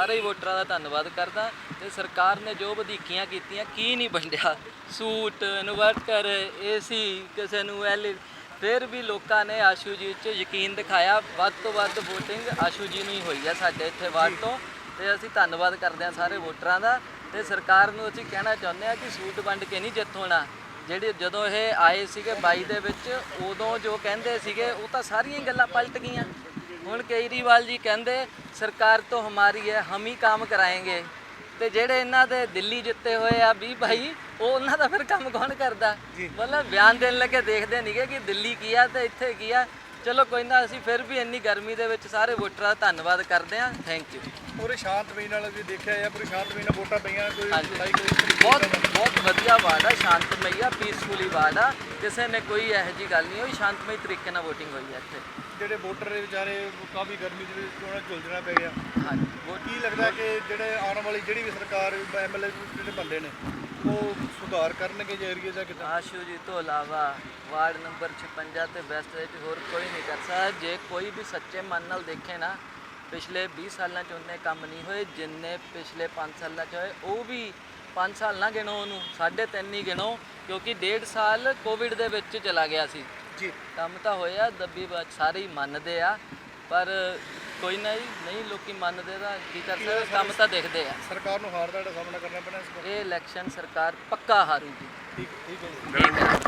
ਸਾਰੇ ਹੀ ਵੋਟਰਾਂ ਦਾ ਧੰਨਵਾਦ ਕਰਦਾ ਤੇ ਸਰਕਾਰ ਨੇ ਜੋ ਵਧੀਕੀਆਂ ਕੀਤੀਆਂ, ਕੀ ਨਹੀਂ ਵੰਡਿਆ? ਸੂਟ, ਇਨਵਰਟਰ ਏਸੀ ਕਿਸੇ ਨੂੰ ਐਲ ਫਿਰ ਵੀ ਲੋਕਾਂ ਨੇ ਆਸ਼ੂ ਜੀ 'ਚ ਯਕੀਨ ਦਿਖਾਇਆ। ਵੱਧ ਤੋਂ ਵੱਧ VOTING ਆਸ਼ੂ ਜੀ ਨੂੰ ਹੀ ਹੋਈ ਹੈ ਸਾਡੇ ਇੱਥੇ ਵਾਰਡ ਤੋਂ ਤੇ ਅਸੀਂ ਧੰਨਵਾਦ ਕਰਦੇ ਹਾਂ ਸਾਰੇ ਵੋਟਰਾਂ ਦਾ ਤੇ ਸਰਕਾਰ ਨੂੰ ਅਸੀਂ ਕਹਿਣਾ ਚਾਹੁੰਦੇ ਹਾਂ ਕਿ ਸੂਟ ਵੰਡ ਕੇ ਨਹੀਂ ਜਿੱਤ ਹੋਣਾ ਜਿਹੜੇ ਜਦੋਂ ਇਹ ਆਏ ਸੀਗੇ 22 ਦੇ ਵਿੱਚ, ਉਦੋਂ ਜੋ ਕਹਿੰਦੇ ਸੀਗੇ, ਉਹ ਤਾਂ ਸਾਰੀਆਂ ਹੀ ਗੱਲਾਂ ਪਲਟ ਗਈਆਂ। ਹੁਣ ਕੇਜਰੀਵਾਲ ਜੀ ਕਹਿੰਦੇ ਸਰਕਾਰ ਤੋਂ ਹਮਾਰੀ ਹੈ ਹਮ ਹੀ ਕੰਮ ਕਰਾਏਂਗੇ। ਤੇ ਜਿਹੜੇ ਇਹਨਾਂ ਦੇ ਦਿੱਲੀ ਜਿੱਤੇ ਹੋਏ ਆ ਵੀ ਭਾਈ ਉਹ ਉਹਨਾਂ ਦਾ ਫਿਰ ਕੰਮ ਕੌਣ ਕਰਦਾ? ਮਤਲਬ ਬਿਆਨ ਦੇਣ ਲੱਗੇ ਦੇਖਦੇ ਨਹੀਂਗੇ ਕਿ ਦਿੱਲੀ ਕੀ ਆ ਤੇ ਇੱਥੇ ਕੀ ਆ। ਚਲੋ ਕੋਈ ਨਾ ਅਸੀਂ ਫਿਰ ਵੀ ਇੰਨੀ ਗਰਮੀ ਦੇ ਵਿੱਚ ਸਾਰੇ ਵੋਟਰਾਂ ਦਾ ਧੰਨਵਾਦ ਕਰਦੇ ਹਾਂ। ਥੈਂਕ ਯੂ ਪੂਰੇ ਸ਼ਾਂਤਮਈ ਨਾਲ ਵੀ ਦੇਖਿਆ ਹੈ ਪੂਰੀ ਸ਼ਾਂਤਮਈ ਨਾਲ ਵੋਟਾਂ ਪਈਆਂ ਕੋਈ। ਲੜਾਈ ਕੋਈ ਬਹੁਤ ਵਧੀਆ ਵਾਰਡ ਆ ਸ਼ਾਂਤਮਈ ਆ ਪੀਸਫੁਲੀ ਵਾਰਡ ਆ ਕਿਸੇ ਨੇ ਕੋਈ ਇਹੋ ਜੀ ਗੱਲ ਨਹੀਂ ਹੋਈ ਸ਼ਾਂਤਮਈ ਤਰੀਕੇ ਨਾਲ VOTING ਹੋਈ ਹੈ ਇੱਥੇ। ਜਿਹੜੇ ਵੋਟਰ ਦੇ ਵਿਚਾਰੇ ਕਾਫੀ ਗਰਮੀ ਦੇ ਵਿੱਚ ਉਹਨਾਂ ਝੁਲਝਣਾ ਪੈ ਗਿਆ। ਹਾਂਜੀ। ਉਹ ਕੀ ਲੱਗਦਾ ਕਿ ਜਿਹੜੇ ਆਉਣ ਵਾਲੀ ਜਿਹੜੀ ਵੀ ਸਰਕਾਰ ਐਮਐਲਏ ਜਿਹੜੇ ਬੰਦੇ ਨੇ ਉਹ ਸੁਧਾਰ ਕਰਨਗੇ ਜੇ ਏਰੀਏ ਦਾ ਕਿਦਾਂ? ਆਸ਼ੂ ਜੀ ਤੋਂ ਇਲਾਵਾ ਵਾਰਡ ਨੰਬਰ 56 ਤੇ ਵੈਸਟ ਵਿੱਚ ਹੋਰ ਕੋਈ ਨਹੀਂ ਕਰ ਸਕਦਾ। ਜੇ ਕੋਈ ਵੀ ਸੱਚੇ ਮਨ ਨਾਲ ਦੇਖੇ ਨਾ ਪਿਛਲੇ 20 ਸਾਲਾਂ ਚ ਉਹਨੇ ਕੰਮ ਨਹੀਂ ਹੋਏ ਜਿੰਨੇ ਪਿਛਲੇ 5 ਸਾਲਾਂ ਚ ਹੋਏ ਉਹ ਵੀ 5 ਸਾਲ ਨਾ ਗਿਣੋ ਉਹਨੂੰ ਸਾਢੇ ਤਿੰਨ ਹੀ ਗਿਣੋ ਕਿਉਂਕਿ ਡੇਢ ਸਾਲ ਕੋਵਿਡ ਦੇ ਵਿੱਚ ਚਲਾ ਗਿਆ ਸੀ। ਜੀ। ਕੰਮ ਤਾਂ ਹੋਇਆ ਦੱਬੀ ਬਾਤ ਸਾਰੇ ਹੀ ਮੰਨਦੇ ਆ ਪਰ ਕੋਈ ਨਾ ਜੀ ਨਹੀਂ ਲੋਕੀ ਮੰਨਦੇ ਤਾਂ ਕੀ ਕਰ ਸਕਦੇ ਕੰਮ ਤਾਂ ਦਿਖਦੇ ਆ। ਸਰਕਾਰ ਨੂੰ ਹਾਰ ਦਾ ਸਾਹਮਣਾ ਕਰਨਾ ਪੈਣਾ ਇਸ ਇਹ ਇਲੈਕਸ਼ਨ ਸਰਕਾਰ ਪੱਕਾ ਹਾਰੂਗੀ। ਠੀਕ ਠੀਕ ਹੈ ਜੀ।